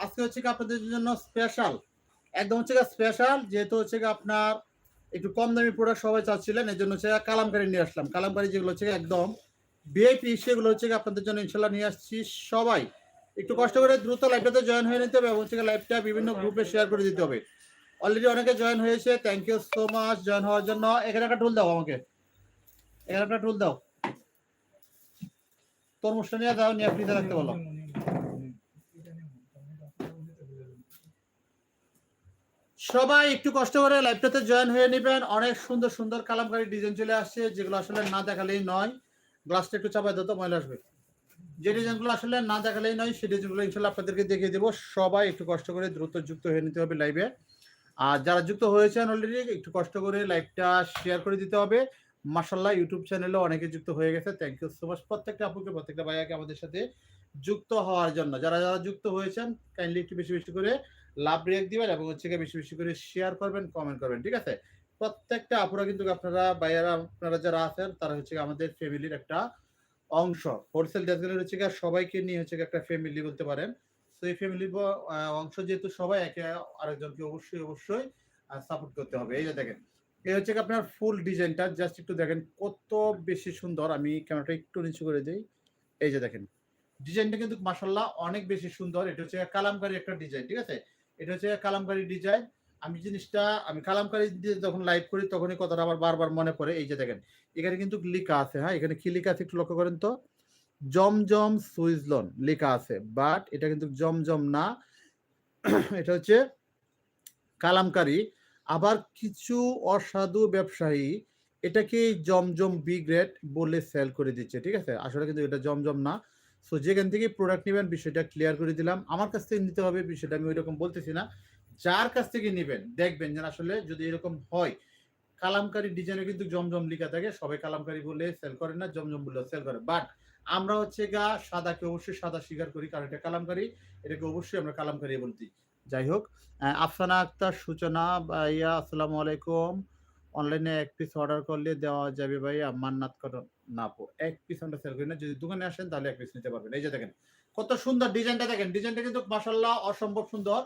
আজকে হচ্ছে কি আপনাদের জন্য স্পেশাল একদম হচ্ছে স্পেশাল যেহেতু হচ্ছে আপনার একটু কম দামি প্রোডাক্ট সবাই চাচ্ছিলেন এই জন্য হচ্ছে কালামকারি নিয়ে আসলাম। কালামকারি যেগুলো হচ্ছে একদম ভিআইপি সেগুলো হচ্ছে আপনাদের জন্য ইনশাল্লাহ নিয়ে আসছি সবাই। একটু কষ্ট করে দ্রুত লাইভটাতে জয়েন হয়ে নিতে হবে এবং হচ্ছে লাইভটা বিভিন্ন গ্রুপে শেয়ার করে দিতে হবে। অলরেডি অনেকে জয়েন হয়েছে thank you so much join হওয়ার জন্য। এখানে একটা টুল দাও আমাকে। এখানে একটা টুল দাও। তরমুজটা নিয়ে দাও নিয়ে ফ্রিতে রাখতে বলো। সবাই একটু কষ্ট করে লাইভটাতে জয়েন হয়ে নেবেন। অনেক সুন্দর সুন্দর কালামকারী ডিজাইন চলে আসছে, যেগুলো আসলে না দেখালেই নয়। গ্লাসটা একটু চাপাই দাও তো, ময়লা আসবে। যে ডিজাইনগুলো আসলে না দেখালেই নয়, সেই ডিজাইনগুলো ইনশাল্লাহ আপনাদেরকে দেখিয়ে দেবো। সবাই একটু কষ্ট করে দ্রুত যুক্ত হয়ে নিতে হবে লাইভে আর যারা যুক্ত হয়েছেন অলরেডি একটু কষ্ট করে লাইভটা শেয়ার করে দিতে হবে। মাসাল্লাহ ইউটিউব চ্যানেলে অনেকে যুক্ত হয়ে গেছে। থ্যাংক ইউ সো মাচ প্রত্যেকটা আপুকে, প্রত্যেকটা ভাইয়াকে আমাদের সাথে যুক্ত হওয়ার জন্য। যারা যারা যুক্ত হয়েছেন কাইন্ডলি একটু বেশি বেশি করে লাভ রিয়েক্ট দিবেন এবং হচ্ছে বেশি বেশি করে শেয়ার করবেন কমেন্ট করবেন, ঠিক আছে? প্রত্যেকটা আপুরা কিন্তু আপনারা বাইরা আপনারা যারা আছেন, তারা হচ্ছে আমাদের ফ্যামিলির একটা অংশ। হোলসেল ডেসগুলোর হচ্ছে সবাইকে নিয়ে হচ্ছে একটা ফ্যামিলি বলতে পারেন। তো এই ফ্যামিলির অংশ যেহেতু সবাই, একে আরেকজনকে অবশ্যই অবশ্যই সাপোর্ট করতে হবে। এই যে দেখেন, এই হচ্ছে আপনার ফুল ডিজাইনটা জাস্ট একটু দেখেন কত বেশি সুন্দর। আমি ক্যামেরাটা একটু নিচু করে দিই। এই যে দেখেন ডিজাইনটা কিন্তু মাসাল্লাহ অনেক বেশি সুন্দর। এটা হচ্ছে কালামকারী একটা ডিজাইন ঠিক আছে? এটা হচ্ছে কালামকারী ডিজাইন। আমি জিনিসটা, আমি কালামকারী যখন লাইভ করি, তখনই কথাটা আমার বারবার মনে পড়ে। এই যে দেখেন, এখানে কিন্তু লেখা আছে হ্যাঁ? এখানে কি লেখা আছে একটু লক্ষ্য করেন তো? জমজম সুইজলন লেখা আছে বাট এটা কিন্তু জমজম না। এটা হচ্ছে কালামকারী। আবার কিছু অসাধু ব্যবসায়ী এটাকে জমজম বি গ্রেড বলে সেল করে দিচ্ছে, ঠিক আছে? আসলে কিন্তু এটা জমজম না। সো যেখান থেকে প্রোডাক্ট নেবেন, বিষয়টা ক্লিয়ার করে দিলাম। আমার কাছ থেকে নিতে হবে, বিষয়টা আমি ওইরকম বলতেছি না। যার কাছ থেকে নেবেন, দেখবেন যেন আসলে যদি এরকম হয়, কালামকারী ডিজাইনে কিন্তু জমজম লিখা থাকে। সবাই কালামকারী বলে সেল করে না, জমজম বলে সেল করে। বাট আমরা হচ্ছে গা সাদাকে অবশ্যই সাদা স্বীকার করি, কারণ এটা কালামকারী। এটাকে অবশ্যই আমরা কালামকারী বলতে যাই হোক আফসানা আক্তার, সূচনা ভাইয়া, আসসালামু আলাইকুম। অনলাইনে এক পিস অর্ডার করলে দেওয়া যাবে ভাইয়া, মান্নাত করুন না এক পিস আমরা সেল করি না। যদি দোকানে আসেন, তাহলে এক পিস নিতে পারবেন। এই যে দেখেন, কত সুন্দর ডিজাইনটা দেখেন। ডিজাইনটা কিন্তু মাসাল্লাহ অসম্ভব সুন্দর।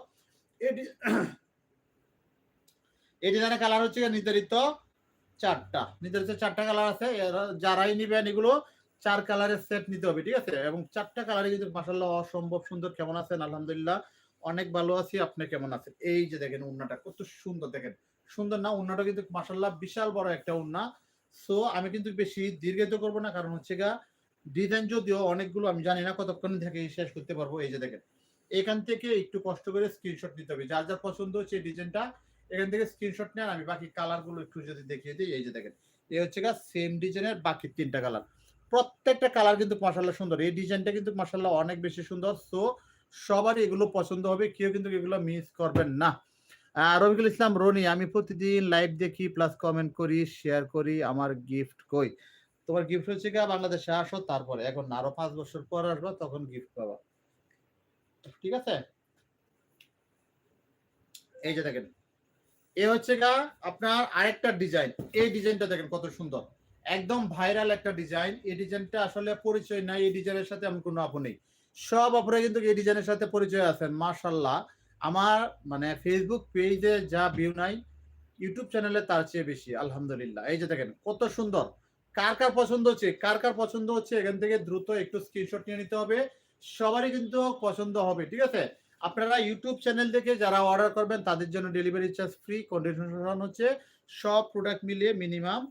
এই ডিজাইনের কালার হচ্ছে নির্ধারিত চারটা। নির্ধারিত চারটা কালার আছে। যারাই নিবেন, এগুলো চার কালারের সেট নিতে হবে, ঠিক আছে? এবং চারটা কালারে কিন্তু মাসাল্লাহ অসম্ভব সুন্দর। কেমন আছেন? আলহামদুলিল্লাহ, অনেক ভালো আছি। আপনি কেমন আছেন? এই যে দেখেন, উন্নাটা কত সুন্দর। দেখেন, সুন্দর না? উন্নাটা কিন্তু মাসাল্লাহ বিশাল বড় একটা উন্না। সো আমি কিন্তু বেশি দীর্ঘায়িত করব না, কারণ হচ্ছে গা ডিজাইন যদিও অনেকগুলো, আমি জানি না কতক্ষণ থেকে শেষ করতে পারব, এই যে দেখেন। এখান থেকে একটু কষ্ট করে স্ক্রিনশট নিতে হবে। যার যার পছন্দ হচ্ছে ডিজাইনটা এখান থেকে স্ক্রিনশট নেন, আমি বাকি কালারগুলো একটু যদি দেখিয়ে দিই, এই যে দেখেন। এই হচ্ছে গা সেম ডিজাইনের বাকি তিনটা কালার প্রত্যেকটা কালার কিন্তু মাসাল্লাহ সুন্দর। এই ডিজাইনটা কিন্তু মাসাল্লাহ অনেক বেশি সুন্দর। সো সবারই এগুলো পছন্দ হবে, কেউ কিন্তু এগুলো মিস করবেন না। রবিকুল ইসলাম, রনি, আমি প্রতিদিন লাইভ দেখি প্লাস কমেন্ট করি শেয়ার করি, আমার গিফট কই? তোমার গিফট হচ্ছে কি বাংলাদেশে আসো, তারপরে। এখন আরও পাঁচ বছর পর আসব, তখন গিফট পাবা। ঠিক আছে? এই যে দেখেন, এ হচ্ছে গা আপনার আরেকটা ডিজাইন এই ডিজাইনটা দেখেন কত সুন্দর। একদম ভাইরাল একটা ডিজাইন এই ডিজাইনটা আসলে পরিচয় নাই, এই ডিজাইনের সাথে আমি কোনো আপু নেই। সব অপরে কিন্তু এই ডিজাইনের সাথে পরিচয় আছেন মার্শাল্লাহ আমার মানে ফেসবুক পেজে যা ভিউ নাই ইউটিউব চ্যানেলে তার চেয়ে বেশি, আলহামদুলিল্লাহ। এই যে দেখেন, কত সুন্দর। কার কার পছন্দ হচ্ছে? কার কার পছন্দ হচ্ছে? এখান থেকে দ্রুত একটু স্ক্রিনশট নিয়ে নিতে হবে। সবারই কিন্তু পছন্দ হবে, ঠিক আছে? আপনারা ইউটিউব চ্যানেল থেকে যারা অর্ডার করবেন, তাদের জন্য ডেলিভারি চার্জ ফ্রি কন্ডিশন হচ্ছে সব প্রোডাক্ট মিলিয়ে মিনিমাম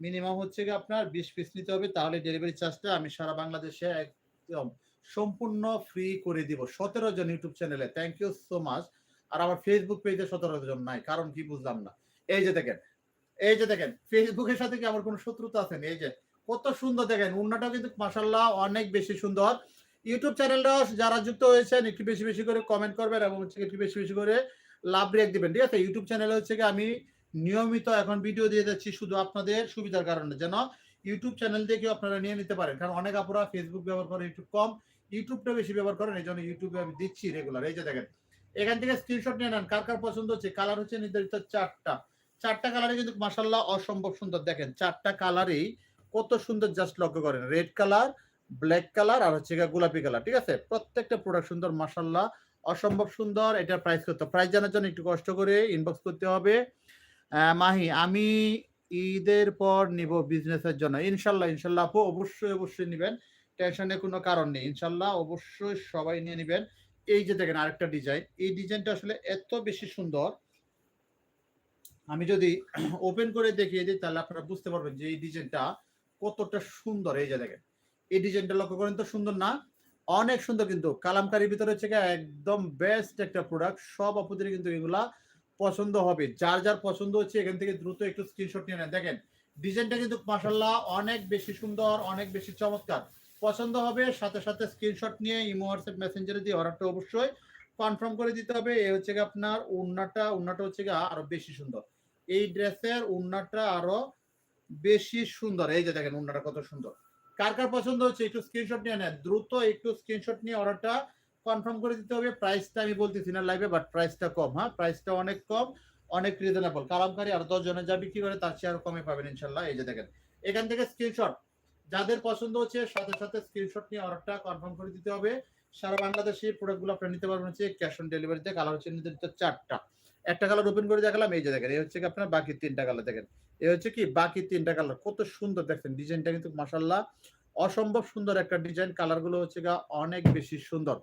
মিনিমাম হচ্ছে আপনার বিশ পিস নিতে হবে। তাহলে ডেলিভারি চার্জটা আমি সারা বাংলাদেশে একদম সম্পূর্ণ ফ্রি করে দিব। সতেরো জন ইউটিউব চ্যানেলে থ্যাংক ইউ সো মাচ আর আমার ফেসবুক পেজে সতেরো জন নাই, কারণ কি বুঝলাম না। এই যে দেখেন, এই যে দেখেন ফেসবুকের সাথে কি আমার কোনো শত্রুতা আছে? এই যে, কত সুন্দর দেখেন, উন্নাটাও কিন্তু মাসাল্লাহ অনেক বেশি সুন্দর। ইউটিউব চ্যানেলটা যারা যুক্ত হয়েছেন, একটু বেশি বেশি করে কমেন্ট করবেন এবং হচ্ছে একটু বেশি বেশি করে লাভ রিয়াক দিবেন, ঠিক আছে? ইউটিউব চ্যানেলে হচ্ছে কি আমি নিয়মিত এখন ভিডিও দিয়ে যাচ্ছি শুধু আপনাদের সুবিধার কারণে। যেন ইউটিউব চ্যানেল থেকে আপনারা নিয়ে নিতে পারেন। কারণ অনেক আপুরা ফেসবুক ব্যবহার করে ইউটিউব কম। ইউটিউবটা বেশি ব্যবহার করেন, এই জন্য ইউটিউবে আমি দিচ্ছি রেগুলার এই যে দেখেন, এখান থেকে স্ক্রিনশট নিয়ে নেন, কার কার পছন্দ হচ্ছে কালার হচ্ছে নির্ধারিত চারটা। চারটা কালারে কিন্তু মাসাল্লাহ অসম্ভব সুন্দর। দেখেন, চারটা কালারেই কত সুন্দর জাস্ট লক্ষ্য করেন। রেড কালার ব্ল্যাক কালার আর হচ্ছে গোলাপি কালার ঠিক আছে? প্রত্যেকটা প্রোডাক্ট সুন্দর মাসাল্লাহ অসম্ভব সুন্দর। এটার প্রাইস কত? প্রাইস জানার জন্য একটু কষ্ট করে ইনবক্স করতে হবে। মাহি, আমি ঈদের পর নিব বিজনেসের জন্য। ইনশাল্লাহ ইনশাল্লাহ আপু, অবশ্যই অবশ্যই নেবেন। টেনশনের কোনো কারণ নেই। ইনশাল্লাহ অবশ্যই সবাই নিয়ে নেবেন। এই যে দেখেন আরেকটা ডিজাইন, এই ডিজাইনটা আসলে এত বেশি সুন্দর। আমি যদি ওপেন করে দেখিয়ে দিই, তাহলে আপনারা বুঝতে পারবেন যে এই ডিজাইনটা কতটা সুন্দর। এই যে দেখেন, এই ডিজাইনটা লক্ষ্য করেন তো সুন্দর না? অনেক সুন্দর কিন্তু। কালামকারির ভিতরে হচ্ছে একদম বেস্ট একটা প্রোডাক্ট সব আপুদের কিন্তু এগুলা পছন্দ হবে। যার যার পছন্দ হচ্ছে এখান থেকে দ্রুত একটু স্ক্রিনশট নিয়ে নেন। দেখেন, ডিজাইনটা কিন্তু মাসাল্লাহ অনেক বেশি সুন্দর, অনেক বেশি চমৎকার। পছন্দ হবে, সাথে সাথে স্ক্রিনশট নিয়ে ইমো হোয়াটসঅ্যাপ মেসেঞ্জারে দিয়ে অর্ডারটা অবশ্যই কনফার্ম করে দিতে হবে। এ হচ্ছে আপনার উন্নাটা উন্নাটা হচ্ছে গিয়ে আরও বেশি সুন্দর। এই ড্রেসের উন্নাটা আরও বেশি সুন্দর। এই যে দেখেন উন্নাটা কত সুন্দর। কার কার পছন্দ হচ্ছে একটু স্ক্রিনশট নিয়ে নেন। দ্রুত একটু স্ক্রিনশট নিয়ে অর্ডারটা কনফার্ম করে দিতে হবে। প্রাইসটা আমি বলতেছি না লাইভে বাট প্রাইসটা কম হ্যাঁ? প্রাইসটা অনেক কম, অনেক রিজনেবল কালামকারী আর দশ জনের যা বিক্রি করে, তার চেয়ে আরও কমে পাবেন ইনশাল্লাহ। এই যে দেখেন, এখান থেকে স্ক্রিনশট যাদের পছন্দ হচ্ছে, সাথে সাথে স্ক্রিনশট নিয়ে অর্ডারটা কনফার্ম করে দিতে হবে। সারা বাংলাদেশে প্রোডাক্টগুলো আপনারা নিতে পারবেন হচ্ছে ক্যাশ অন ডেলিভারিতে কালার হচ্ছে নির্ধারিত চারটা। একটা কালার ওপেন করে দেখালাম, এই যে দেখেন, এই হচ্ছে কি আপনার বাকি তিনটা কালার দেখেন। এই হচ্ছে কি বাকি তিনটা কালার কত সুন্দর দেখেন ডিজাইনটা কিন্তু মাসাল্লাহ অসম্ভব সুন্দর একটা ডিজাইন কালারগুলো হচ্ছে অনেক বেশি সুন্দর।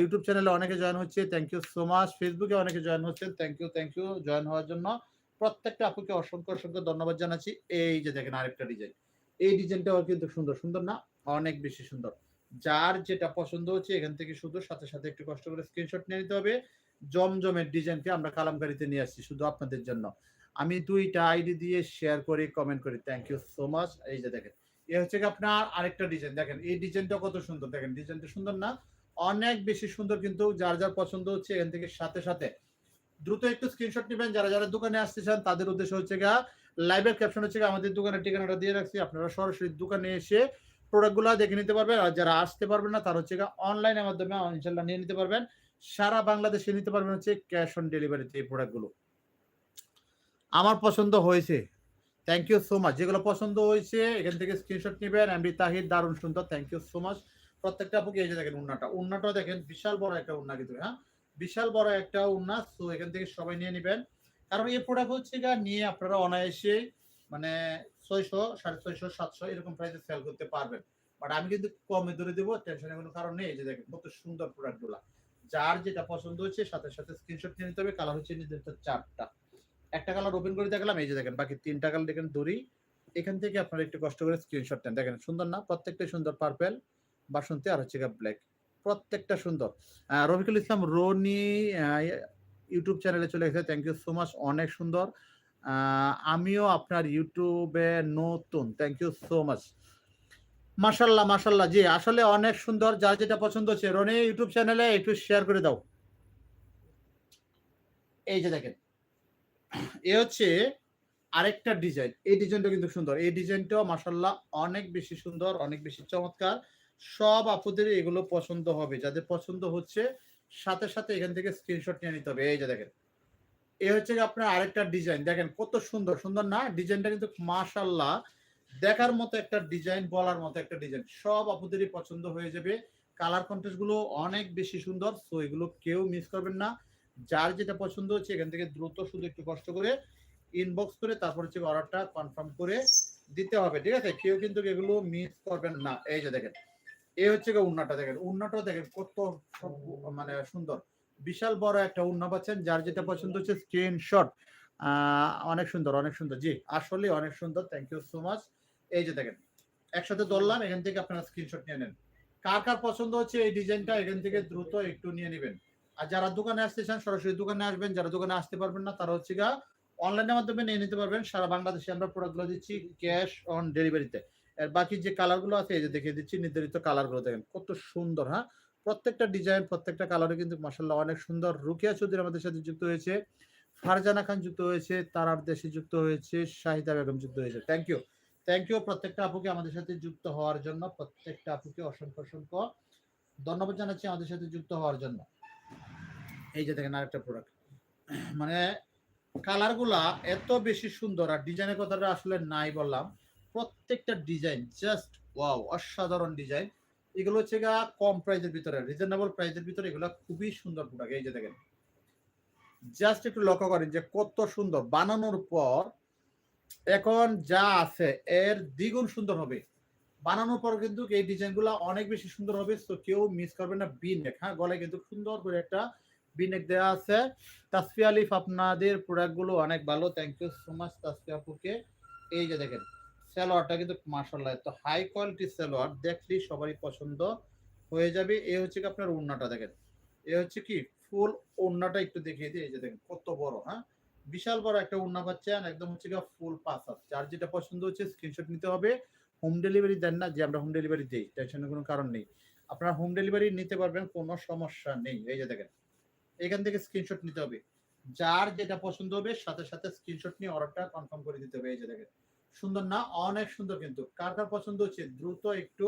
ইউটিউব চ্যানেলে অনেকে জয়েন হচ্ছে থ্যাংক ইউ সো মাচ ফেসবুকে অনেকে জয়েন হচ্ছে thank you thank you join হওয়ার জন্য প্রত্যেকটা আপুকে অসংখ্য অসংখ্য ধন্যবাদ জানাচ্ছি। এই যে দেখেন আরেকটা ডিজাইন এই ডিজাইনটাও কিন্তু সুন্দর সুন্দর না? অনেক বেশি সুন্দর। যার যেটা পছন্দ হচ্ছে এখান থেকে শুধু সাথে সাথে একটু কষ্ট করে স্ক্রিনশট নিয়ে নিতে হবে। জমজমের ডিজাইনকে আমরা কালামকারিতে নিয়ে আসছি শুধু আপনাদের জন্য। আমি দুইটা আইডি দিয়ে শেয়ার করি কমেন্ট করি। থ্যাংক ইউ সো মাচ এই যে দেখেন, এ হচ্ছে আপনার আরেকটা ডিজাইন। দেখেন, এই ডিজাইনটা কত সুন্দর। দেখেন, ডিজাইনটা সুন্দর না? অনেক বেশি সুন্দর কিন্তু যার যার পছন্দ হচ্ছে এখান থেকে সাথে সাথে। দ্রুত একটু স্ক্রিনশট নেবেন। যারা যারা দোকানে আসতে চান, তাদের উদ্দেশ্য হচ্ছে গা লাইভের ক্যাপশন হচ্ছে আমাদের দোকানের ঠিকানাটা দিয়ে রাখছি। আপনারা সরাসরি দোকানে এসে প্রোডাক্টগুলো দেখে নিতে পারবেন। আর যারা আসতে পারবেন না, তারা হচ্ছে অনলাইনের মাধ্যমে ইনশাল্লাহ নিয়ে নিতে পারবেন। সারা বাংলাদেশে নিতে পারবেন হচ্ছে ক্যাশ অন ডেলিভারিতে এই প্রোডাক্টগুলো আমার পছন্দ হয়েছে। থ্যাংক ইউ সো মাচ যেগুলো পছন্দ হয়েছে, এখান থেকে স্ক্রিনশট নেবেন। এমডি তাহির, দারুণ সুন্দর। থ্যাংক ইউ সো মাচ প্রত্যেকটা আপুকে যে দেখেন উন্নাটা। উন্নাটাও দেখেন, বিশাল বড় একটা উন্না কিন্তু হ্যাঁ? বিশাল বড় একটা উন্না। তো এখান থেকে সবাই নিয়ে নেবেন। কারণ এই প্রোডাক্ট হচ্ছে গা নিয়ে আপনারা অনায়াসে মানে ছয়শো, সাড়ে ছয়শো, সাতশো এরকম প্রাইসে সেল করতে পারবেন। বাট আমি কিন্তু কমে ধরে দেবো টেনশনের কোনো কারণ নেই। যে দেখেন, কত সুন্দর প্রোডাক্টগুলা যার যেটা পছন্দ হচ্ছে, সাথে সাথে স্ক্রিনশট নিয়ে নিতে হবে। কালার হচ্ছে নির্ধারিত চারটা। একটা কালার ওপেন করে দেখলাম, এই যে দেখেন, বাকি তিনটা কালার দেখেন, দড়ি। এখান থেকে আপনারা একটু কষ্ট করে স্ক্রিনশট নেন। দেখেন, সুন্দর না? প্রত্যেকটাই সুন্দর পার্পেল বাসন্তী আর হচ্ছে ব্ল্যাক প্রত্যেকটা সুন্দর। রফিকুল ইসলাম, রনি ইউটিউব চ্যানেলে চলে গেছে থ্যাংক ইউ সো মাচ অনেক সুন্দর। আমিও আপনার ইউটিউবে নতুন। থ্যাংক ইউ সো মাচ মাশাল্লাহ মাশাল্লাহ, জি, আসলে অনেক সুন্দর, যার যেটা পছন্দ হচ্ছে। রনি ইউটিউব চ্যানেলে একটু শেয়ার করে দাও। এই যে দেখেন। এ হচ্ছে আরেকটা ডিজাইন এই ডিজাইনটা কিন্তু সুন্দর। এই ডিজাইনটাও মাশাল্লাহ অনেক বেশি সুন্দর, অনেক বেশি চমৎকার। সব আপুদের এগুলো পছন্দ হবে। যাদের পছন্দ হচ্ছে সাথে সাথে এখান থেকে স্ক্রিনশট নিয়ে নিতে হবে। এই যে দেখেন। এ হচ্ছে আপনার আরেকটা ডিজাইন দেখেন কত সুন্দর। সুন্দর না? ডিজাইনটা কিন্তু মাশাল্লাহ দেখার মতো একটা ডিজাইন বলার মতো একটা ডিজাইন সব আপুদেরই পছন্দ হয়ে যাবে। কালার কন্টেস্টগুলো অনেক বেশি সুন্দর সো এগুলো কেউ মিস করবেন না। যার যেটা পছন্দ হচ্ছে, এখান থেকে দ্রুত শুধু একটু কষ্ট করে ইনবক্স করে, তারপর হচ্ছে অর্ডারটা কনফার্ম করে দিতে হবে। ঠিক আছে? কেউ কিন্তু এগুলো মিস করবেন না। এই যে দেখেন। এই হচ্ছে গিয়ে উন্নাটা দেখেন। উন্নাটাও দেখেন কত মানে সুন্দর। বিশাল বড় একটা উন্না পাচ্ছেন, যার যেটা পছন্দ হচ্ছে স্ক্রিনশট অনেক সুন্দর অনেক সুন্দর। জি, আসলে অনেক সুন্দর। থ্যাংক ইউ সো মাচ এই যে দেখেন, একসাথে ধরলাম, এখান থেকে আপনারা স্ক্রিনশট নিয়ে নেন। কার কার পছন্দ হচ্ছে এই ডিজাইনটা, এখান থেকে দ্রুত একটু নিয়ে নেবেন। আর যারা দোকানে আসতে চান, সরাসরি দোকানে আসবেন। যারা দোকানে আসতে পারবেন না, তারা হচ্ছে গা অনলাইনের মাধ্যমে নিয়ে নিতে পারবেন। সারা বাংলাদেশে আমরা প্রোডাক্টগুলো দিচ্ছি ক্যাশ অন ডেলিভারিতে এর বাকি যে কালারগুলো আছে, এই যে দেখিয়ে দিচ্ছি, নির্ধারিত কালারগুলো দেখেন, কত সুন্দর হ্যাঁ? প্রত্যেকটা ডিজাইন প্রত্যেকটা কালারে কিন্তু মাসাল্লাহ অনেক সুন্দর। রুকিয়া চৌধুরী আমাদের সাথে যুক্ত হয়েছে, ফারজানা খান যুক্ত হয়েছে, তারার দেশে যুক্ত হয়েছে, শাহিদা বেগম যুক্ত হয়েছে। থ্যাংক ইউ থ্যাংক ইউ প্রত্যেকটা আপুকে আমাদের সাথে যুক্ত হওয়ার জন্য, প্রত্যেকটা আপুকে অসংখ্য অসংখ্য ধন্যবাদ জানাচ্ছি আমাদের সাথে যুক্ত হওয়ার জন্য। এই যে দেখেন আরেকটা প্রোডাক্ট মানে কালারগুলা এত বেশি সুন্দর, আর ডিজাইনের কথাটা আসলে নাই বললাম। প্রত্যেকটা ডিজাইন জাস্ট ওয়াও অসাধারণ ডিজাইন এগুলো হচ্ছে গা কম প্রাইজের ভিতরে রিজনেবল প্রাইজের ভিতরে এগুলো খুবই সুন্দর প্রোডাক্ট এই যে দেখেন। জাস্ট একটু লক্ষ্য করেন যে কত সুন্দর, বানানোর পর এখন যা আছে এর দ্বিগুণ সুন্দর হবে। বানানোর পর কিন্তু এই ডিজাইনগুলো অনেক বেশি সুন্দর হবে তো কেউ মিস করবে না বিনেক হ্যাঁ গলায় কিন্তু সুন্দর করে একটা বিনেক দেওয়া আছে। তাসফিয়া আলিফ, আপনাদের প্রোডাক্টগুলো অনেক ভালো thank you so much Tasfia আপুকে। এই যে দেখেন সালোয়ারটা কিন্তু মার্শাল্লাহ তো হাই কোয়ালিটি সালোয়ার, দেখলেই সবারই পছন্দ হয়ে যাবে। এ হচ্ছে কি আপনার ওড়নাটা দেখেন। এ হচ্ছে কি ফুল ওড়নাটা একটু দেখিয়ে দিই, এই যে দেখেন কত বড় হ্যাঁ? বিশাল বড় একটা ওড়না পাচ্ছেন একদম হচ্ছে কি ফুল পাস আছে যার যেটা পছন্দ হচ্ছে স্ক্রিনশট নিতে হবে। হোম ডেলিভারি দেন না, যে আমরা হোম ডেলিভারি দিই টেনশনের কোনো কারণ নেই। আপনারা হোম ডেলিভারি নিতে পারবেন, কোনো সমস্যা নেই। এই যে দেখেন, এখান থেকে স্ক্রিনশট নিতে হবে। যার যেটা পছন্দ হবে, সাথে সাথে স্ক্রিনশট নিয়ে অর্ডারটা কনফার্ম করে দিতে হবে। এই যে দেখেন সুন্দর না, অনেক সুন্দর কিন্তু। কার কার পছন্দ হচ্ছে? দ্রুত একটু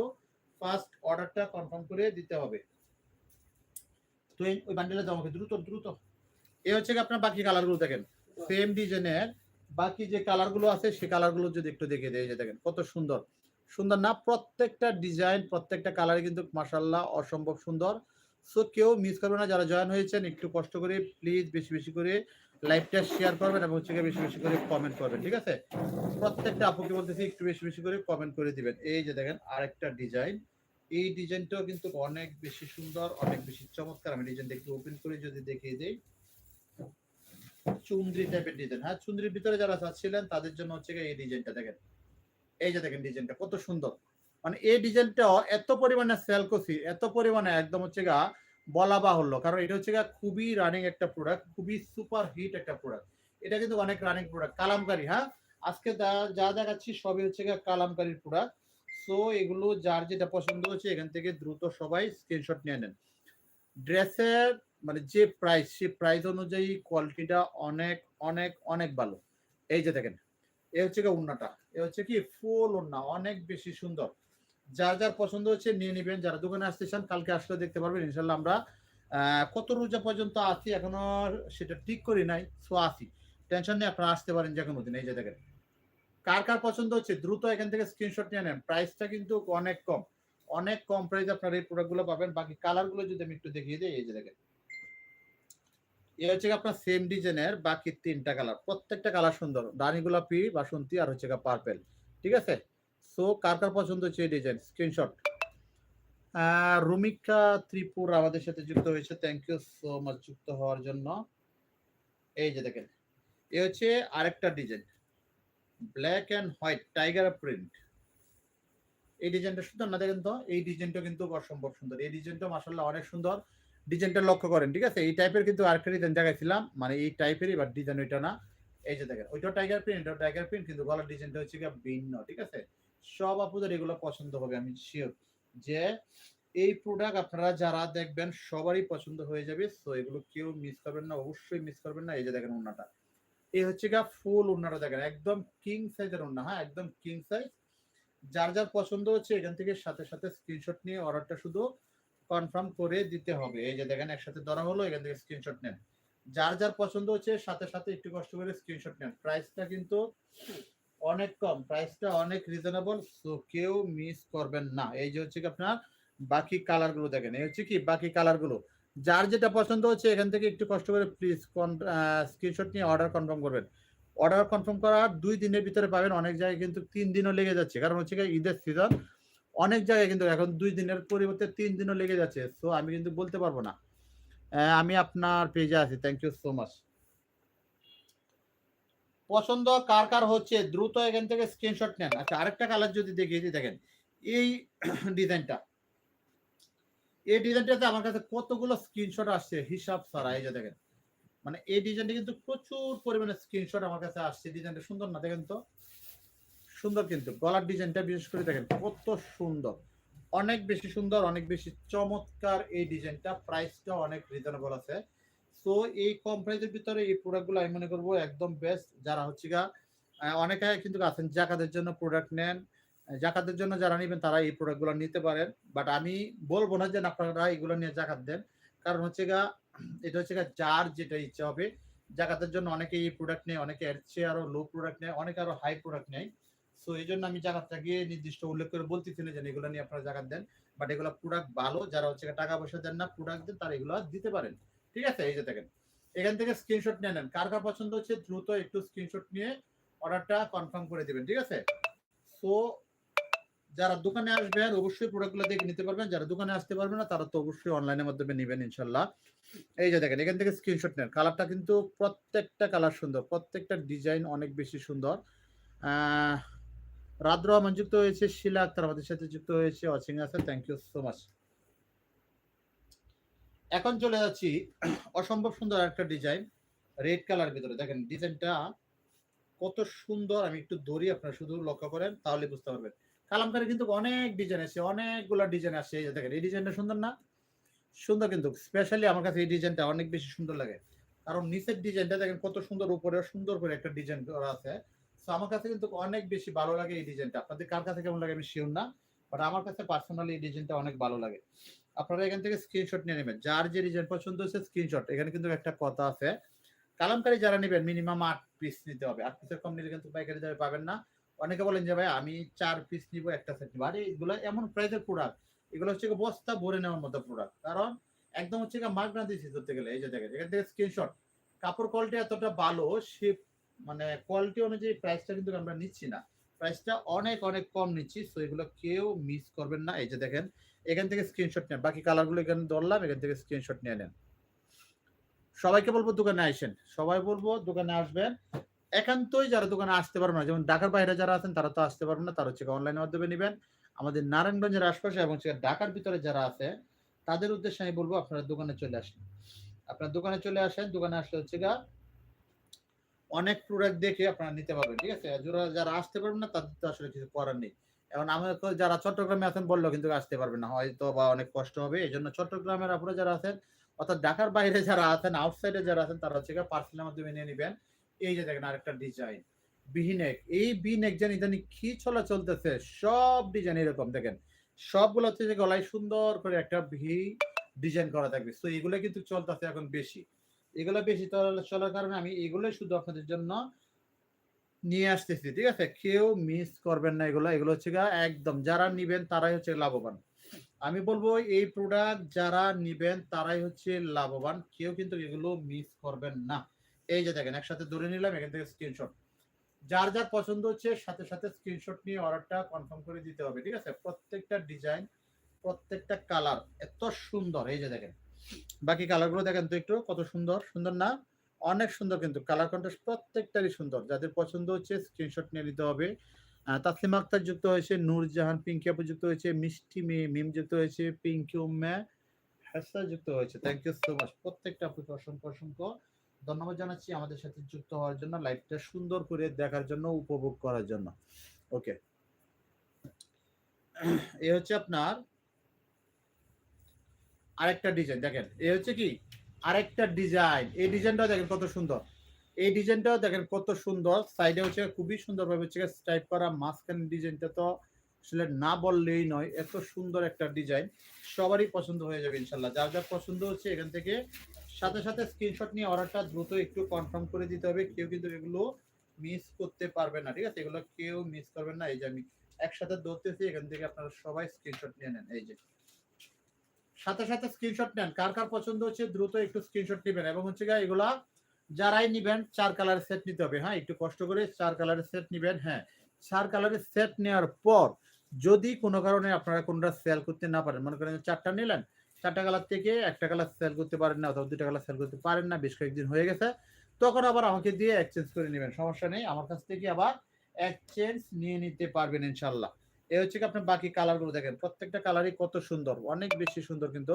ফার্স্ট অর্ডারটা কনফার্ম করে দিতে হবে। তো ওই বান্ডেলে আমাকে দ্রুত দ্রুত। এই হচ্ছে আপনার বাকি কালারগুলো দেখেন। সেম ডিজাইনের বাকি যে কালারগুলো আছে সেই কালারগুলো যদি একটু দেখে দেয় দেখেন, কত সুন্দর। সুন্দর না, প্রত্যেকটা ডিজাইন প্রত্যেকটা কালারে কিন্তু মাসাল্লাহ অসম্ভব সুন্দর। সো কেউ মিস করবে না। যারা জয়েন হয়েছেন, একটু কষ্ট করে প্লিজ বেশি বেশি করে লাইভটা শেয়ার করবেন এবং হচ্ছে বেশি বেশি করে কমেন্ট করবেন, ঠিক আছে? প্রত্যেকটা আপুকে বলতেছি, একটু বেশি বেশি করে কমেন্ট করে দিবেন। এই যে দেখেন, আরেকটা ডিজাইন এই ডিজাইনটাও কিন্তু অনেক বেশি সুন্দর, অনেক বেশি চমৎকার। আমি ডিজাইনটা একটু ওপেন করে যদি দেখিয়ে দিই, চুন্দ্রি টাইপের ডিজাইন হ্যাঁ চুন্দ্রির ভিতরে যারা চাচ্ছিলেন তাদের জন্য হচ্ছে এই ডিজাইনটা দেখেন। এই যে দেখেন ডিজাইনটা কত সুন্দর। মানে এই ডিজাইনটা এত পরিমাণে সেল করছি, এত পরিমাণে একদম হচ্ছে গা বলা বাহুল্য। কারণ এটা হচ্ছে খুবই রানিং একটা প্রোডাক্ট খুবই সুপার হিট একটা প্রোডাক্ট এটা কিন্তু অনেক রানিং প্রোডাক্ট কালামকারী হ্যাঁ? আজকে যা- দেখাচ্ছি সবই হচ্ছে কালামকারীর প্রোডাক্ট সো এগুলো যার যেটা পছন্দ হচ্ছে এখান থেকে দ্রুত সবাই স্ক্রিনশট নিয়ে নেন। ড্রেসের মানে যে প্রাইস সেই প্রাইস অনুযায়ী কোয়ালিটিটা অনেক অনেক অনেক ভালো। এই যে দেখেন, এ হচ্ছে কি উন্নাটা এ হচ্ছে কি ফুল উন্না অনেক বেশি সুন্দর। যার যার পছন্দ হচ্ছে নিয়ে নেবেন। যারা দোকানে আসতে চান, কালকে আসলে দেখতে পারবেন। ইনশাল্লাহ আমরা কত রোজা পর্যন্ত আছি এখনও সেটা ঠিক করি নাই সো আসি টেনশন নেই, আপনারা আসতে পারেন যে কোনো দিন। এই দেখেন, কার কার পছন্দ হচ্ছে, দ্রুত এখান থেকে স্ক্রিনশট নিয়ে নেন। প্রাইসটা কিন্তু অনেক কম। অনেক কম প্রাইস আপনারা এই প্রোডাক্টগুলো পাবেন। বাকি কালারগুলো যদি আমি একটু দেখিয়ে দিই, এই যে দেখেন। এ হচ্ছে আপনার সেম ডিজাইনের বাকি তিনটা কালার প্রত্যেকটা কালার সুন্দর। রানী গোলাপি, বাসন্তী আর হচ্ছে পার্পেল ঠিক আছে? সো কার কার পছন্দ হচ্ছে এই ডিজাইন স্ক্রিনশট রুমিকা ত্রিপুর আমাদের সাথে যুক্ত হয়েছে। থ্যাংক ইউ সো মাচ যুক্ত হওয়ার জন্য। এই যে দেখেন, এ হচ্ছে আরেকটা design black and white tiger print এই ডিজাইনটা সুন্দর না দেখেন তো? এই ডিজাইনটা কিন্তু অসম্ভব সুন্দর। এই ডিজাইনটা মাসাল্লাহ অনেক সুন্দর। ডিজাইনটা লক্ষ্য করেন, ঠিক আছে? এই টাইপের কিন্তু আরেকটা ডিজাইন দেখাইছিলাম। মানে এই টাইপেরই বা ডিজাইন ওইটা না। এই যে দেখেন, ওইটা টাইগার প্রিন্ট এটা টাইগার প্রিন্ট কিন্তু গলার ডিজাইনটা হচ্ছে ভিন্ন, ঠিক আছে? সব আপুদের এগুলো পছন্দ হবে, আমি শিওর যে এই প্রোডাক্ট আপনারা যারা দেখবেন সবারই পছন্দ হয়ে যাবে সো এগুলো কেউ মিস করবেন না, অবশ্যই মিস করবেন না, এই যে দেখেন ওন্নাটা এই হচ্ছে গা ফুল ওন্নাটা দেখেন, একদম কিং সাইজের ওন্না হ্যাঁ একদম কিং সাইজ যার যার পছন্দ হচ্ছে, এখান থেকে সাথে সাথে স্ক্রিনশট নিয়ে অর্ডারটা শুধু কনফার্ম করে দিতে হবে। এই যে দেখেন, একসাথে ধরা হলো, এখান থেকে স্ক্রিনশট নেন। যার যার পছন্দ হচ্ছে, সাথে সাথে একটু কষ্ট করে স্ক্রিনশট নেন। প্রাইসটা কিন্তু অনেক কম প্রাইসটা অনেক রিজনেবল সো কেউ মিস করবেন না। এই যে হচ্ছে কি আপনার, বাকি কালারগুলো দেখেন, এই হচ্ছে কি, বাকি কালারগুলো। যার যেটা পছন্দ হচ্ছে, এখান থেকে একটু কষ্ট করে প্লিজ স্ক্রিনশট নিয়ে অর্ডার কনফার্ম করবেন। অর্ডার কনফার্ম করার দুই দিনের ভিতরে পাবেন, অনেক জায়গায় কিন্তু তিন দিনও লেগে যাচ্ছে। কারণ হচ্ছে কি, ঈদের সিজন অনেক জায়গায় কিন্তু এখন দুই দিনের পরিবর্তে তিন দিনও লেগে যাচ্ছে। সো আমি কিন্তু বলতে পারব না। আমি আপনার পেজে আছি। থ্যাংক ইউ সো মাচ পছন্দ, কার কার হচ্ছে, দ্রুত এখান থেকে স্ক্রিনশট নেন। আচ্ছা আরেকটা কালার যদি দেখিয়ে দিই দেখেন, এই ডিজাইনটা এই ডিজাইনটাতে আমার কাছে কতগুলো স্ক্রিনশট আসছে, হিসাব ছাড়া, এই যে দেখেন। মানে এই ডিজাইনটা কিন্তু প্রচুর পরিমাণে স্ক্রিনশট আমার কাছে আসছে ডিজাইনটা সুন্দর না, দেখেন তো। সুন্দর কিন্তু, গলার ডিজাইনটা বিশেষ করে দেখেন, কত সুন্দর। অনেক বেশি সুন্দর, অনেক বেশি চমৎকার এই ডিজাইনটা প্রাইসটা অনেক রিজনেবল আছে। সো এই কম ভিতরে এই প্রোডাক্টগুলো আমি মনে করব একদম বেস্ট যারা হচ্ছে গা অনেকে কিন্তু আছেন জাকাতের জন্য প্রোডাক্ট নেন। জাকাতের জন্য যারা নেবেন তারা এই প্রোডাক্টগুলো নিতে পারেন। বাট আমি বলব না যে আপনারা এগুলো নিয়ে জাকাত দেন। কারণ হচ্ছে গা এটা হচ্ছে গা যার যেটা ইচ্ছা হবে। জাকাতের জন্য অনেকে এই প্রোডাক্ট নেয়, অনেকে এর চেয়ে আরও লো প্রোডাক্ট নেয়, অনেকে আরও হাই প্রোডাক্ট নেয়। সো এই জন্য আমি জায়গাটাকে নির্দিষ্ট উল্লেখ করে বলতেছি না যে এগুলো নিয়ে আপনারা জাকাত দেন। বাট এগুলো প্রোডাক্ট ভালো, যারা হচ্ছে টাকা পয়সা দেন না প্রোডাক্ট দেন, তারা এগুলো দিতে পারেন। ঠিক আছে? এই যে দেখেন, এখান থেকে স্ক্রিনশট নিয়ে নেন। কার কার পছন্দ হচ্ছে দ্রুত একটু স্ক্রিনশট নিয়ে অর্ডারটা কনফার্ম করে দিবেন, ঠিক আছে? সো যারা দোকানে আসবেন, অবশ্যই প্রোডাক্টগুলো দেখে নিতে পারবেন। যারা দোকানে আসতে পারবেন না, তারা তো অবশ্যই অনলাইনের মাধ্যমে নেবেন, ইনশাল্লাহ। এই যে দেখেন, এখান থেকে স্ক্রিনশট নেন। কালারটা কিন্তু প্রত্যেকটা কালার সুন্দর, প্রত্যেকটা ডিজাইন অনেক বেশি সুন্দর। রাত রহমান যুক্ত হয়েছে, শিলা আক্তার আমাদের সাথে যুক্ত হয়েছে ওয়াচিং আছে। থ্যাংক ইউ সো মাচ এখন চলে যাচ্ছি অসম্ভব সুন্দর একটা ডিজাইন রেড কালার ভিতরে। দেখেন ডিজাইনটা কত সুন্দর। আমি একটু দড়ি আপনারা শুধু লক্ষ্য করেন, তাহলে বুঝতে পারবেন। কালামকারি কিন্তু অনেক ডিজাইন আছে, অনেকগুলো ডিজাইন আছে। এই দেখেন, এই ডিজাইনটা সুন্দর না? সুন্দর কিন্তু স্পেশালি আমার কাছে এই ডিজাইনটা অনেক বেশি সুন্দর লাগে। কারণ নিচের ডিজাইনটা দেখেন, কত সুন্দর, উপরে সুন্দর করে একটা ডিজাইন করা আছে। তো আমার কাছে কিন্তু অনেক বেশি ভালো লাগে এই ডিজাইনটা আপনাদের কার কাছে কেমন লাগে আমি শিওর না বাট আমার কাছে পার্সোনালি এই ডিজাইনটা অনেক ভালো লাগে। আপনারা এখান থেকে স্ক্রিনশট নিয়ে নেবেন। যার যে ডিজাইন পছন্দ হচ্ছে স্ক্রিনশট এখানে কিন্তু একটা কথা আছে। কালামকারি যারা নেবেন মিনিমাম আট পিস নিতে হবে। আট পিসের কম নিলে কিন্তু পাইকারি দামে পাবেন না। অনেকে বলেন যে, ভাই, আমি চার পিস নিব, একটা সেট নিবো। আরে এগুলো এমন প্রাইসের প্রোডাক্ট এগুলো হচ্ছে বস্তা ভরে নেওয়ার মতো প্রোডাক্ট কারণ একদম হচ্ছে মাগনা দিয়েছি ধরতে গেলে এই যে দেখেন, এখান থেকে স্ক্রিনশট কাপড় কোয়ালিটি এতটা ভালো সে মানে কোয়ালিটি অনুযায়ী প্রাইসটা কিন্তু আমরা নিচ্ছি না। প্রাইসটা অনেক অনেক কম নিচ্ছি। সো এগুলো কেউ মিস করবেন না। এই যে দেখেন এখান থেকে স্ক্রিনশট নেন। বাকি কালারগুলো এখানে ধরলাম, এখান থেকে স্ক্রিনশট নিয়ে নেন। সবাইকে বলব দোকানে আসেন। সবাই বলব দোকানে আসবেন। একান্তই যারা দোকানে আসতে পারবে না, যেমন ঢাকার বাইরে যারা আছেন, তারা তো আসতে পারবেন না, তারা হচ্ছে অনলাইনের মাধ্যমে নেবেন। আমাদের নারায়ণগঞ্জের আশপাশে এবং হচ্ছে ঢাকার ভিতরে যারা আছে, তাদের উদ্দেশ্যে আমি বলব আপনারা দোকানে চলে আসেন। আপনার দোকানে চলে আসেন, দোকানে আসলে হচ্ছে গা অনেক প্রোডাক্ট দেখে আপনারা নিতে পারবেন, ঠিক আছে? যারা আসতে পারবেন না, তাদের তো আসলে কিছু করার নেই। এখন আমার তো যারা চট্টগ্রামে আছেন বললেও কিন্তু আসতে পারবে না, হয়তো বা অনেক কষ্ট হবে এই জন্য চট্টগ্রামের আপনারা যারা আছেন, অর্থাৎ ঢাকার বাইরে যারা আছেন আউটসাইডে যারা আছেন, তারা হচ্ছে পার্সেলের মাধ্যমে নিয়ে নেবেন। এই যে দেখেন আরেকটা ডিজাইন বিহিনেক এই বিনেক জানি জানি কি চলা চলতেছে সব ডিজাইন এরকম, দেখেন। সবগুলো হচ্ছে যে গলায় সুন্দর করে একটা ভি ডিজাইন করা থাকবে। তো এগুলো কিন্তু চলতেছে এখন বেশি। এগুলো বেশি চলা- চলার কারণে আমি এগুলোই শুধু আপনাদের জন্য নিয়ে আসতেছি, ঠিক আছে? কেউ মিস করবেন না এগুলো। এগুলো হচ্ছে একদম যারা নিবেন তারাই হচ্ছে লাভবান। আমি বলব এই প্রোডাক্ট যারা নিবেন তারাই হচ্ছে লাভবান। কেউ কিন্তু এগুলো মিস করবেন না। এই যে দেখেন, একসাথে ধরে নিলাম, এখান থেকে স্ক্রিনশট যার যার পছন্দ হচ্ছে, সাথে সাথে স্ক্রিনশট নিয়ে অর্ডারটা কনফার্ম করে দিতে হবে, ঠিক আছে? প্রত্যেকটা ডিজাইন প্রত্যেকটা কালার এত সুন্দর। এই যে দেখেন, বাকি কালারগুলো দেখেন তো একটু, কত সুন্দর? সুন্দর না? অনেক সুন্দর কিন্তু কালার কন্ট্রাস্ট প্রত্যেকটারই সুন্দর। যাদের পছন্দ হচ্ছে স্ক্রিনশট নিয়ে নিতে হবে। তাসলিমা আক্তার যুক্ত হয়েছে, নূরজাহান, পিঙ্কি আপু যুক্ত হয়েছে, মিষ্টি মেয়ে মিম যুক্ত হয়েছে, পিঙ্কি উম্মা, হাসা যুক্ত হয়েছে। থ্যাংক ইউ সো মাচ প্রত্যেকটা আপুকে অসংখ্য অসংখ্য ধন্যবাদ জানাচ্ছি আমাদের সাথে যুক্ত হওয়ার জন্য লাইভটা সুন্দর করে দেখার জন্য, উপভোগ করার জন্য। ওকে এ হচ্ছে আপনার আরেকটা ডিজাইন দেখেন, এ হচ্ছে কি? আরেকটা ডিজাইন। এই ডিজাইনটাও দেখেন কত সুন্দর। এই ডিজাইনটাও দেখেন কত সুন্দর। সাইডে হচ্ছে খুবই সুন্দরভাবে হচ্ছে স্টাইপ করা। মাঝখানে ডিজাইনটা তো আসলে না বললেই নয়, এত সুন্দর একটা ডিজাইন। সবারই পছন্দ হয়ে যাবে ইনশাল্লাহ যার যার পছন্দ হচ্ছে এখান থেকে সাথে সাথে স্ক্রিনশট নিয়ে অর্ডারটা দ্রুত একটু কনফার্ম করে দিতে হবে। কেউ কিন্তু এগুলো মিস করতে পারবে না, ঠিক আছে? এগুলো কেউ মিস করবেন না। এই যে আমি একসাথে ধরতেছি, এখান থেকে আপনারা সবাই স্ক্রিনশট নিয়ে নেন। এই যে সাথে সাথে স্ক্রিনশট নেন। কার কার পছন্দ হচ্ছে দ্রুত একটু স্ক্রিনশট নেবেন। এবং হচ্ছে গিয়ে এগুলা যারাই নিবেন, চার কালারের সেট নিতে হবে। হ্যাঁ একটু কষ্ট করে চার কালারের সেট নিবেন। হ্যাঁ চার কালারের সেট নেওয়ার পর যদি কোনো কারণে আপনারা কোনটা সেল করতে না পারেন, মনে করেন চারটা নিলেন, চারটা কালার থেকে একটা কালার সেল করতে পারেন না অথবা দুটা কালার সেল করতে পারেন না, বেশ কয়েকদিন হয়ে গেছে, তখন আবার আমাকে দিয়ে এক্সচেঞ্জ করে নেবেন। সমস্যা নেই, আমার কাছ থেকে আবার এক্সচেঞ্জ নিয়ে নিতে পারবেন ইনশাল্লাহ এ হচ্ছে কি আপনার বাকি কালারগুলো দেখেন প্রত্যেকটা কালারই কত সুন্দর অনেক বেশি সুন্দর কিন্তু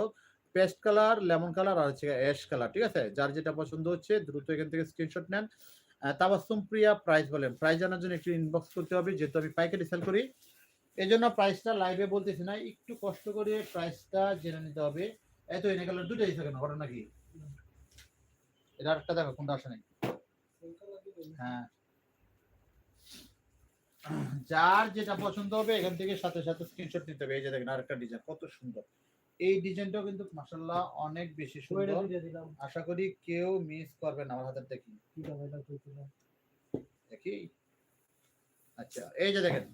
পেস্ট কালার লেমন কালার আর হচ্ছে অ্যাশ কালার ঠিক আছে? যার যেটা পছন্দ হচ্ছে দ্রুত এখান থেকে স্ক্রিনশট নেন। আহ, তাবাসসুম প্রিয়া প্রাইস বলেন প্রাইস জানার জন্য একটু ইনবক্স করতে হবে যেহেতু আমি পাইকারি সেল করি। এই জন্য প্রাইসটা লাইভে বলতেছি না একটু কষ্ট করে প্রাইসটা জেনে নিতে হবে। এত এনে গেল দুটোই থাকে না ঘটনা কি? এটা আরেকটা দেখো কোনটা আসে নাই হ্যাঁ। যার যেটা পছন্দ হবে এখান থেকে সাথে সাথে স্ক্রিনশট নিতে হবে। এই যে দেখেন আরেকটা ডিজাইন কত সুন্দর। এই ডিজাইনটাও কিন্তু মাসাল্লাহ অনেক বেশি সুন্দর। আশা করি কেউ মিস করবে না আমার হাতের দেখি দেখি। আচ্ছা এই যে দেখেন।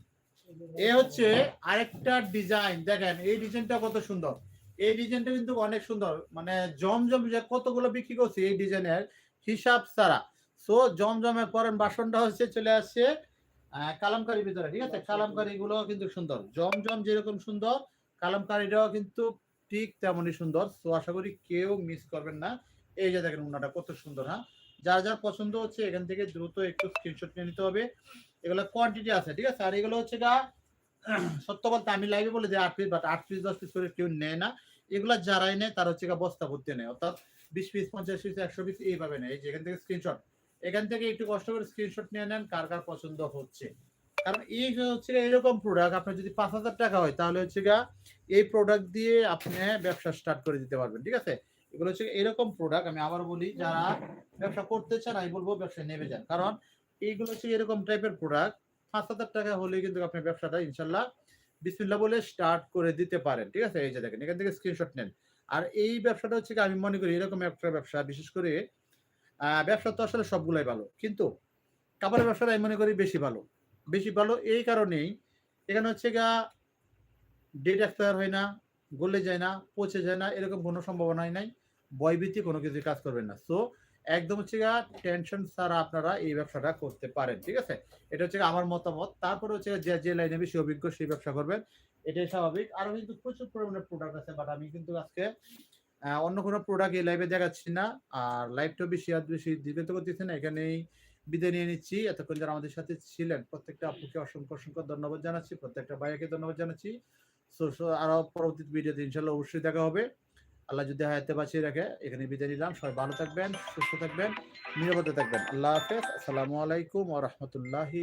এ হচ্ছে আরেকটা ডিজাইন দেখেন এই ডিজাইনটা কত সুন্দর। এই ডিজাইনটা কিন্তু অনেক সুন্দর। মানে জমজম যে কতগুলো বিক্রি করছে এই ডিজাইনের হিসাব ছাড়া। সো জমজমের পরের বাসনটা হচ্ছে চলে আসছে কালামকারির ভিতরে, ঠিক আছে? কালামকারি গুলো কিন্তু সুন্দর। জমজম যেরকম সুন্দর, কালামকারিটাও কিন্তু ঠিক তেমনই সুন্দর। তো আশা করি কেউ মিস করবেন না। এই যে দেখেন উন্নাটা কত সুন্দর হ্যাঁ? যার যার পছন্দ হচ্ছে এখান থেকে দ্রুত একটু স্ক্রিনশট নিয়ে নিতে হবে। এগুলো কোয়ান্টিটি আছে, ঠিক আছে? আর এগুলো হচ্ছে গা, সত্য বলতে আমি লাইভে বলে যে আট পিস বাট আট পিস দশ পিস করে কেউ নেয় না। এগুলো যারাই নেয়, তার হচ্ছে গা বস্তা ভর্তি নেয়। অর্থাৎ বিশ পিস পঞ্চাশ পিস একশো পিস এইভাবে নেয়। এই যে এখান থেকে স্ক্রিনশট এখান থেকে একটু কষ্ট করে স্ক্রিনশট নিয়ে নেন কার কার পছন্দ হচ্ছে। কারণ এই হচ্ছে এরকম প্রোডাক্ট আপনার যদি পাঁচ হাজার টাকা হয়, তাহলে হচ্ছে গা এই প্রোডাক্ট দিয়ে আপনি ব্যবসা স্টার্ট করে দিতে পারবেন, ঠিক আছে? এগুলো হচ্ছে এরকম প্রোডাক্ট আমি আবার বলি, যারা ব্যবসা করতে চান, আমি বলব ব্যবসায় নেমে যান। কারণ এইগুলো হচ্ছে এরকম টাইপের প্রোডাক্ট পাঁচ হাজার টাকা হলে কিন্তু আপনি ব্যবসাটা ইনশাল্লাহ বিসমিল্লা বলে স্টার্ট করে দিতে পারেন, ঠিক আছে? এই যে দেখেন, এখান থেকে স্ক্রিনশট নেন। আর এই ব্যবসাটা হচ্ছে আমি মনে করি এরকম একটা ব্যবসা, বিশেষ করে ব্যবসা তো আসলে সবগুলাই ভালো। কিন্তু কাপড়ের ব্যবসাটা আমি মনে করি বেশি ভালো। বেশি ভালো এই কারণেই এখানে হচ্ছে গা ডেট এক্সপায়ার হয় না, গলে যায় না, পচে যায় না, এরকম কোনো সম্ভাবনাই নাই। ভয়ভীতি কোনো কিছু কাজ করবেন না। সো একদম হচ্ছে গা টেনশন ছাড়া আপনারা এই ব্যবসাটা করতে পারেন, ঠিক আছে? এটা হচ্ছে আমার মতামত। তারপরে হচ্ছে যে যে লাইনে বেশি অভিজ্ঞ সেই ব্যবসা করবেন। এটাই স্বাভাবিক। আরও কিন্তু প্রচুর পরিমাণে প্রোডাক্ট আছে বাট আমি কিন্তু আজকে অন্য কোনো প্রোডাক্ট এই লাইভে দেখাচ্ছি না। আর লাইভটা বেশি আর বেশি করতেছি না, এখানেই বিদায় নিয়ে নিচ্ছি। এতক্ষণ যারা আমাদের সাথে ছিলেন, প্রত্যেকটা আপুকে অসংখ্য অসংখ্য ধন্যবাদ জানাচ্ছি, প্রত্যেকটা ভাইয়াকে ধন্যবাদ জানাচ্ছি। সো আরও পরবর্তী ভিডিওতে ইনশাল্লাহ অবশ্যই দেখা হবে। আল্লাহ যদি হায়াতে বাঁচিয়ে রাখে এখানে বিদায় নিলাম। সবাই ভালো থাকবেন, সুস্থ থাকবেন, নিরাপদে থাকবেন। আল্লাহ হাফেজ। আসসালামু আলাইকুম ওয়া রাহমাতুল্লাহি